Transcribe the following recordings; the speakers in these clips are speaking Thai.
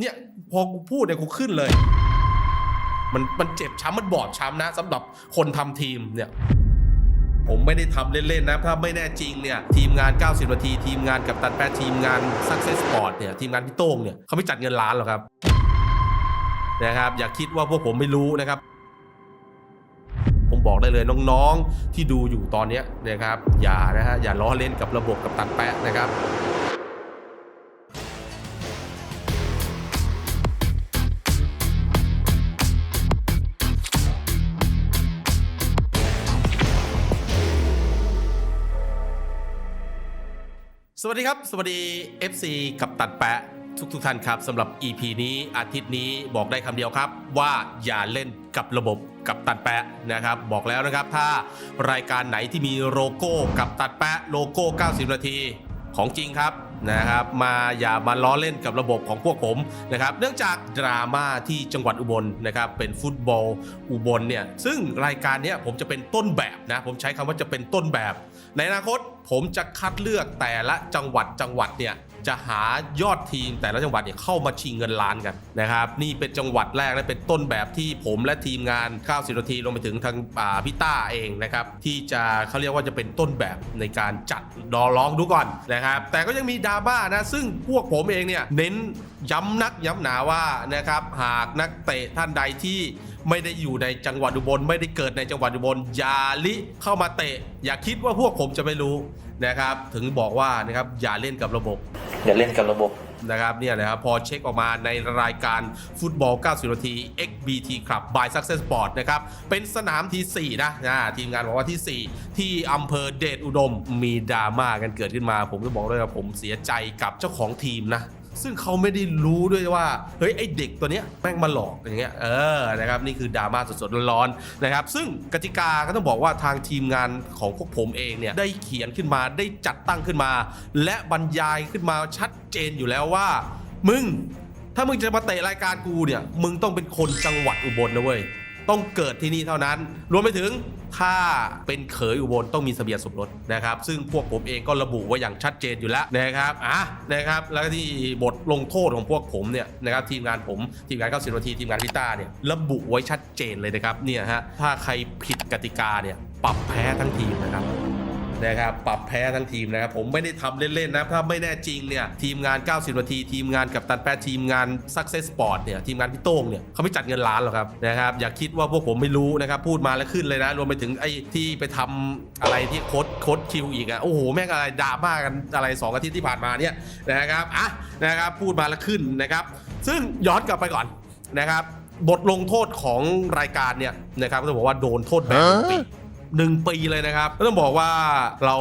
เนี่ยพอกูพูดเนี่ยกูขึ้นเลย มันมันเจ็บช้ำมันบอบช้ำนะสำหรับคนทำทีมเนี่ยผมไม่ได้ทำเล่น ๆ นะ ถ้าไม่แน่จริงเนี่ย ทีมงาน 90 นาที ทีมงานกับตันแปดทีมงาน Success Sport เนี่ย ทีมงานพี่โต้งเนี่ยเขาไม่จัดเงินล้านหรอกครับนะครับอย่าคิดว่าพวกผมไม่รู้นะครับ ผมบอกได้เลยน้องๆที่ดูอยู่ตอนนี้นะครับ อย่านะฮะอย่าล้อเล่นกับระบบกับตันแปะนะครับ สวัสดีครับ สวัสดี FC กับตัดแปะทุกทุกท่านครับสำหรับ EP นี้อาทิตย์นี้บอกได้คำเดียวครับ ว่าอย่าเล่นกับระบบกับตัดแปะนะครับ บอกแล้วนะครับถ้ารายการไหนที่มีโลโก้กับตัดแปะโลโก้ 90 นาทีของจริงครับนะครับ มาอย่ามาล้อเล่นกับระบบของพวกผมนะครับ เนื่องจากดราม่าที่จังหวัดอุบลนะครับ เป็นฟุตบอลอุบลเนี่ยซึ่งรายการนี้ผมจะเป็นต้นแบบนะผมใช้คำว่าจะเป็นต้นแบบ ในอนาคตผมจะคัดเลือกแต่ละจังหวัดจังหวัดเนี่ยจะหายอดทีมแต่ละจังหวัดเนี่ยเข้ามาชิงเงินล้านกันนะครับ นี่เป็นจังหวัดแรกและเป็นต้นแบบที่ผมและทีมงาน 90นาทีรวมไปถึงทางอ่าพี่ต้าเองนะครับ ที่จะเขาเรียกว่าจะเป็นต้นแบบในการจัดดอลองดูก่อนนะครับ แต่ก็ยังมีดราม่านะซึ่งพวกผมเองเนี่ยเน้นย้ำนักย้ำหนาว่านะครับหากนักเตะท่านใดที่ ไม่ได้อยู่ในจังหวัดอุบลไม่ได้เกิดในจังหวัดอุบลอย่าลิเข้ามาเตะ อย่าคิดว่าพวกผมจะไม่รู้นะครับ ถึงบอกว่านะครับอย่าเล่นกับระบบ อย่าเล่นกับระบบนะครับเนี่ยนะครับพอเช็คออกมาในรายการฟุตบอล 90 นาที XBT Club by Success Sport นะครับ เป็นสนามที่ 4 นะนะทีมงานบอกว่าที่ 4 ที่อำเภอเดชอุดมมีดราม่ากันเกิดขึ้นมา ผมจะบอกเลยว่าผมเสียใจกับเจ้าของทีมนะ ซึ่งเขาไม่ได้รู้ด้วยว่าเฮ้ยไอเด็กตัวเนี้ยแม่งมาหลอกอย่างเงี้ยเออนะครับนี่คือดราม่าสดๆร้อนๆนะครับ ซึ่งกติกาก็ต้องบอกว่าทางทีมงานของพวกผมเองเนี่ยได้เขียนขึ้นมาได้จัดตั้งขึ้นมา และบรรยายขึ้นมาชัดเจนอยู่แล้วว่า มึง ถ้ามึงจะมาเตะรายการกูเนี่ย มึงต้องเป็นคนจังหวัดอุบลนะเว้ย ต้องเกิดที่นี่เท่านั้น รวมไปถึงถ้าเป็นเขยอุบลต้องมีสเสบียงสมรสนะครับ ซึ่งพวกผมเองก็ระบุไว้อย่างชัดเจนอยู่แล้วนะครับอะนะครับแล้วที่บทลงโทษของพวกผมเนี่ยนะครับทีมงานผมทีมงาน90นาทีทีมงานพิต้าเนี่ยระบุไว้ชัดเจนเลยนะครับเนี่ยฮะถ้าใครผิดกติกาเนี่ยปรับแพ้ทั้งทีมนะครับ นะครับปรับแพ้ทั้งทีมนะครับผมไม่ได้ทำเล่นๆนะถ้าไม่แน่จริงเนี่ยทีมงาน 90 นาที ทีมงานกับตันแปดทีมงาน Success Sport เนี่ยทีมงานพี่โต้งเนี่ยเขาไม่จัดเงินล้านหรอกครับนะครับอย่าคิดว่าพวกผมไม่รู้นะครับพูดมาแล้วขึ้นเลยนะรวมไปถึงไอ้ที่ไปทำอะไรที่โค้ดโค้ดคิวอีกอะโอ้โหแม่งอะไรดราม่ากันอะไร 2 อาทิตย์ที่ผ่านมาเนี่ยนะครับอะนะครับพูดมาแล้วขึ้นนะครับซึ่งย้อนกลับไปก่อนนะครับบทลงโทษของรายการเนี่ยนะครับก็ต้องบอกว่าโดนโทษแบบหนึ่งปี หนึ่งปีเลยนะครับก็ต้องบอกว่าเรา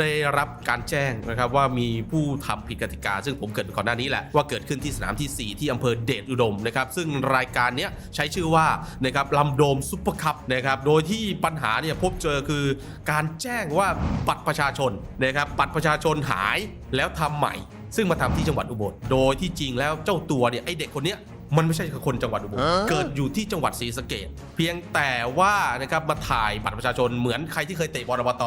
ได้รับการแจ้งนะครับว่ามีผู้ทำผิดกติกา ซึ่งผมเกิดก่อนหน้านี้แหละว่าเกิดขึ้นที่สนามที่ 4 ที่อำเภอเดชอุดมนะครับซึ่งรายการนี้ใช้ชื่อว่านะครับลำโดมซุปเปอร์คัพนะครับโดยที่ปัญหาเนี่ยพบเจอคือการแจ้งว่าบัตรประชาชนนะครับบัตรประชาชนหายแล้วทำใหม่ ซึ่งมาทำที่จังหวัดอุบลโดยที่จริงแล้วเจ้าตัวเนี่ยไอเด็กคนเนี้ย มันไม่ใช่คนจังหวัดอุบลเกิดอยู่ที่จังหวัดศรีสะเกดเพียงแต่ว่านะครับมาถ่ายบัตรประชาชนเหมือนใครที่เคยเตะบอลอบต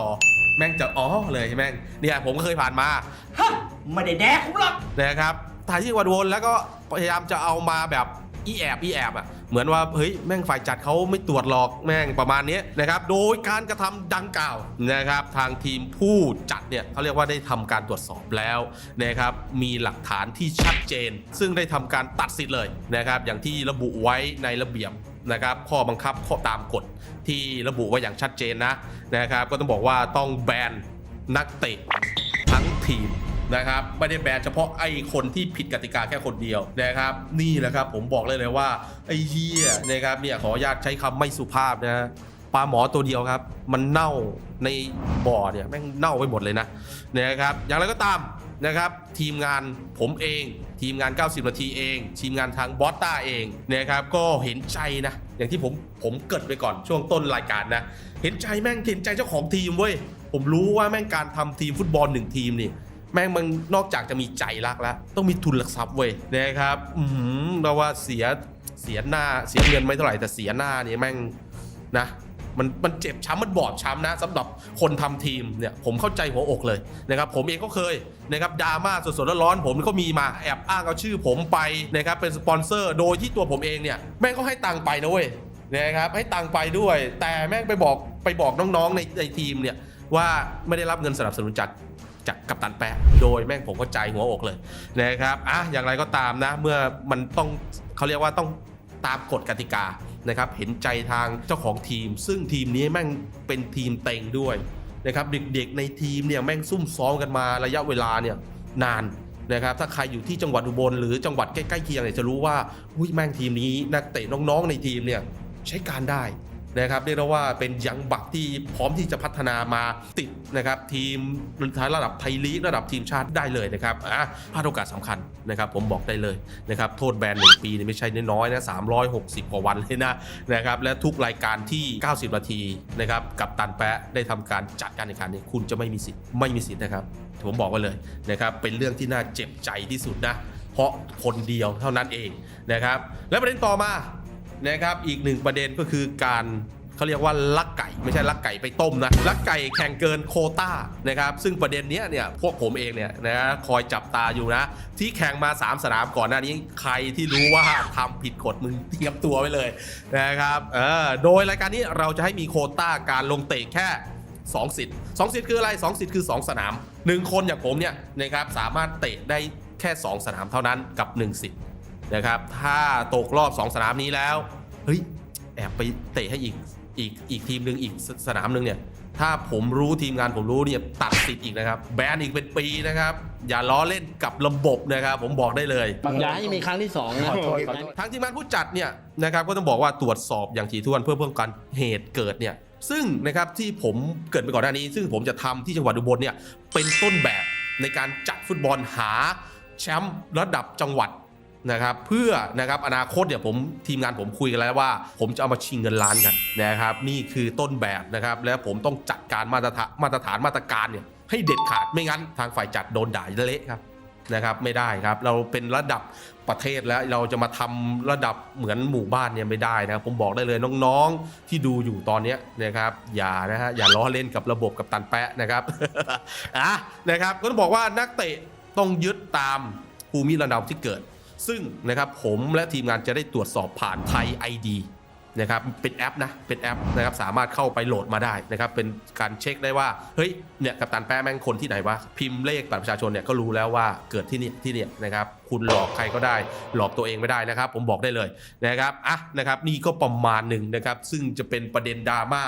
แม่งจะอ๋อเลยแม่งเนี่ยผมก็เคยผ่านมาฮะไม่ได้แดกผมหรอกนะครับถ่ายที่จังหวัดอุบลแล้วก็พยายามจะเอามาแบบอีแอบอีแอบอะ เหมือนว่าเฮ้ยแม่งฝ่ายจัดเขาไม่ตรวจหรอกแม่งประมาณนี้นะครับโดยการกระทำดังกล่าวนะครับทางทีมผู้จัดเนี่ยเขาเรียกว่าได้ทำการตรวจสอบแล้วนะครับมีหลักฐานที่ชัดเจน ซึ่งได้ทำการตัดสิทธิ์เลยนะครับอย่างที่ระบุไว้ในระเบียบนะครับข้อบังคับข้อตามกฎที่ระบุไว้อย่างชัดเจนนะนะครับก็ต้องบอกว่าต้องแบนนักเตะทั้งทีม นะครับไม่ได้แบนเฉพาะไอ้คนที่ผิดกติกาแค่คนเดียวนะครับนี่แหละครับผมบอกเลยเลยว่าไอ้เฮียนะครับเนี่ยขออนุญาตใช้คำไม่สุภาพนะปลาหมอตัวเดียวครับ มันเน่าในบ่อเนี่ยแม่งเน่าไปหมดเลยนะนะครับอย่างไรก็ตามนะครับทีมงานผมเอง ทีมงาน 90 นาทีเอง ทีมงานทางบอสต้าเองนะครับก็เห็นใจนะอย่างที่ผมผมเกิดไปก่อนช่วงต้นรายการนะเห็นใจแม่งเห็นใจเจ้าของทีมเว้ยผมรู้ว่าแม่งการทำทีมฟุตบอลหนึ่งทีมนี่ แม่งมันนอกจากจะมีใจรักแล้ว ต้องมีทุนหลักทรัพย์เว้ยนะครับอืมเราว่าเสียเสียหน้าเสียเงินไม่เท่าไหร่แต่เสียหน้านี่แม่งนะมันมันเจ็บช้ำมันบอบช้ำนะสำหรับคนทำทีมเนี่ยผมเข้าใจหัวอกเลยนะครับผมเองก็เคยนะครับดราม่าสดๆร้อนๆผมก็มีมาแอบอ้างเอาชื่อผมไปนะครับเป็นสปอนเซอร์โดยที่ตัวผมเองเนี่ยแม่งก็ให้ตังค์ไปนะเว้ยนะครับให้ตังค์ไปด้วย แต่แม่งไปบอกไปบอกน้องๆในในทีมเนี่ยว่าไม่ได้รับเงินสนับสนุนจาก จากกัปตันแปะโดยแม่งผมก็ใจหัวอกเลยนะครับอะอย่างไรก็ตามนะ เมื่อมันต้องเขาเรียกว่าต้องตามกฎกติกานะครับเห็นใจทางเจ้าของทีม ซึ่งทีมนี้แม่งเป็นทีมเต็งด้วยนะครับเด็กๆในทีมเนี่ยแม่งซุ่มซ้อมกันมาระยะเวลาเนี่ยนานนะครับถ้าใครอยู่ที่จังหวัดอุบลหรือจังหวัดใกล้ๆเคียงเนี่ยจะรู้ว่าอุ้ยแม่งทีมนี้นักเตะน้องๆในทีมเนี่ยใช้การได้ นะครับเรียกได้ว่าเป็นยังบักที่พร้อมที่จะพัฒนามาติดนะครับทีมระดับไทยลีกระดับทีมชาติได้เลยนะครับอะพลาดโอกาสสำคัญนะครับผมบอกได้เลยนะครับโทษแบนหนึ่งปีนี่ไม่ใช่น้อยนะ360กสิบกว่าวันเลยนะนะครับและทุกรายการที่ 90 นาทีนะครับกับตันแปะได้ทำการจัดการแข่งขันเนี่ยคุณจะไม่มีสิทธิ์ไม่มีสิทธิ์นะครับผมบอกไว้เลยนะครับเป็นเรื่องที่น่าเจ็บใจที่สุดนะเพราะคนเดียวเท่านั้นเองนะครับและประเด็นต่อมา นะครับ อีกหนึ่งประเด็นก็คือการเขาเรียกว่าลักไก่ไม่ใช่ลักไก่ไปต้มนะลักไก่แข่งเกินโคต้านะครับซึ่งประเด็นนี้เนี่ยพวกผมเองเนี่ยนะคอยจับตาอยู่นะ ที่แข่งมา 3 สนามก่อนหน้านี้ใครที่รู้ว่าทำผิดกฎมึงเตรียมตัวไว้เลยนะครับเออโดยรายการนี้เราจะให้มีโคต้าการลงเตะแค่ 2 สิทธิ์2สิทธิ์คืออะไร 2 สิทธิ์คือ 2 สนาม 1 คนอย่างผมเนี่ยนะครับสามารถเตะได้แค่ 2 สนามเท่านั้นกับ 1 สิทธิ์ นะครับ ถ้าตกรอบ 2 สนามนี้แล้ว เฮ้ย แอบไปเตะให้อีกอีกอีกทีมหนึ่งอีกสสนามหนึ่งเนี่ย ถ้าผมรู้ทีมงานผมรู้เนี่ยตัดสิทธิ์อีกนะครับ แบนอีกเป็นปีนะครับ อย่าล้อเล่นกับระบบนะครับ ผมบอกได้เลยอย่าให้มีครั้งที่สองนะขอโทษขอโทษทางทีมงานผู้จัดเนี่ยนะครับก็ต้องบอกว่าตรวจสอบอย่างถี่ถ้วนเพื่อป้องกันเหตุเกิดเนี่ยซึ่งนะครับที่ผมเกริดไปก่อนหน้านี้ ซึ่งผมจะทำที่จังหวัดอุบลเนี่ยเป็นต้นแบบในการจัดฟุตบอลหาแชมป์ระดับจังหวัด นะครับเพื่อนะครับอนาคตเนี่ยผมทีมงานผมคุยกันแล้วว่า ผมจะเอามาชิงเงินล้านกันนะครับนี่คือต้นแบบนะครับแล้วผมต้องจัดการมาตรฐานมาตรฐานมาตรการเนี่ยให้เด็ดขาดไม่งั้นทางฝ่ายจัดโดนด่าเละครับนะครับไม่ได้ครับเราเป็นระดับประเทศแล้วเราจะมาทำระดับเหมือนหมู่บ้านเนี่ยไม่ได้นะครับผมบอกได้เลยน้องๆที่ดูอยู่ตอนนี้นะครับอย่านะฮะอย่าล้อเล่นกับระบบกับตันแปะนะครับอะนะครับก็ต้องบอกว่านักเตะต้องยึดตามภูมิลำเนาที่เกิด ซึ่งนะครับผมและทีมงานจะได้ตรวจสอบผ่านไทย ID นะครับเป็นแอปนะเป็นแอปนะครับสามารถเข้าไปโหลดมาได้นะครับเป็นการเช็คได้ว่าเฮ้ยเนี่ยกัปตันแป้แม่งคนที่ไหนวะพิมพ์เลขบัตรประชาชนเนี่ยก็รู้แล้วว่าเกิดที่นี่ที่เนี่ยนะครับคุณหลอกใครก็ได้หลอกตัวเองไม่ได้นะครับ ผมบอกได้เลยนะครับอะนะครับนี่ก็ประมาณหนึ่งนะครับซึ่งจะเป็นประเด็นดราม่า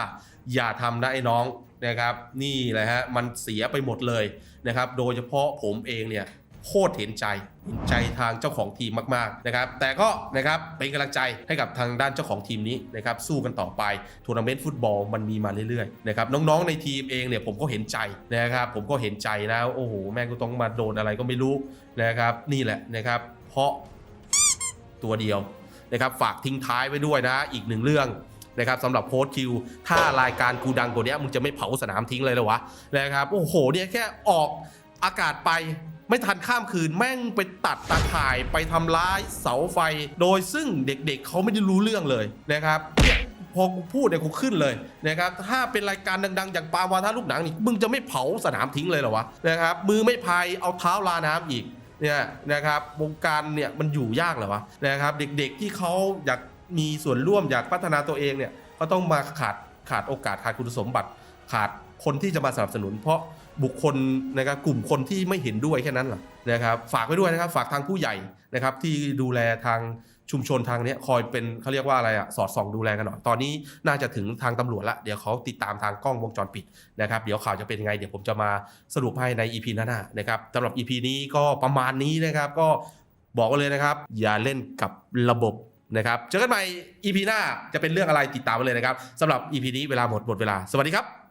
อย่าทำนะไอ้น้องนะครับนี่แหละฮะมันเสียไปหมดเลยนะครับโดยเฉพาะผมเองเนี่ย โคตรเห็นใจเห็นใจทางเจ้าของทีมมากๆนะครับแต่ก็นะครับเป็นกำลังใจให้กับทางด้านเจ้าของทีมนี้นะครับสู้กันต่อไปทัวร์นาเมนต์ฟุตบอลมันมีมาเรื่อยๆนะครับน้องๆในทีมเองเนี่ยผมก็เห็นใจนะครับผมก็เห็นใจนะโอ้โหแม่งก็ต้องมาโดนอะไรก็ไม่รู้นะครับนี่แหละนะครับเพราะตัวเดียวนะครับฝากทิ้งท้ายไว้ด้วยนะอีกหนึ่งเรื่องนะครับสำหรับโค้ชคิว ถ้ารายการกูดังกว่านี้มึงจะไม่เผาสนามทิ้งเลยเหรอวะนะครับโอ้โหเนี่ยแค่ออกอากาศไป ไม่ทันข้ามคืนแม่งไปตัดตาข่ายไปทำร้ายเสาไฟ โดยซึ่งเด็กๆเขาไม่ได้รู้เรื่องเลยนะครับเนี่ยพอกูพูดเนี่ยกูขึ้นเลยนะครับถ้าเป็นรายการดังๆอย่างปาวาทาลูกหนังนี่มึงจะไม่เผาสนามทิ้งเลยเหรอวะนะครับมือไม่พายเอาเท้าลาน้ำอีกเนี่ยนะครับวงการเนี่ยมันอยู่ยากเหรอวะนะครับเด็กๆที่เขาอยากมีส่วนร่วมอยากพัฒนาตัวเองเนี่ยก็ต้องมาขาดขาดโอกาสขาดคุณสมบัติ ขาดคนที่จะมาสนับสนุน เพราะ บุคคลนะครับกลุ่มคนที่ไม่เห็นด้วยแค่นั้นแหละนะครับฝากไว้ด้วยนะครับฝากทางผู้ใหญ่นะครับที่ดูแลทางชุมชนทางนี้คอยเป็นเขาเรียกว่าอะไรอะสอดส่องดูแลกันหน่อยตอนนี้น่าจะถึงทางตำรวจละเดี๋ยวเขาติดตามทางกล้องวงจรปิดนะครับเดี๋ยวข่าวจะเป็นยังไงเดี๋ยวผมจะมาสรุปให้ใน EP หน้าๆนะครับสำหรับ EP นี้ก็ประมาณนี้นะครับก็บอกไว้เลยนะครับ อย่าเล่นกับระบบนะครับเจอกันใหม่ EP หน้าจะเป็นเรื่องอะไรติดตามไว้เลยนะครับสำหรับ EP นี้เวลาหมดหมดเวลาสวัสดีครับ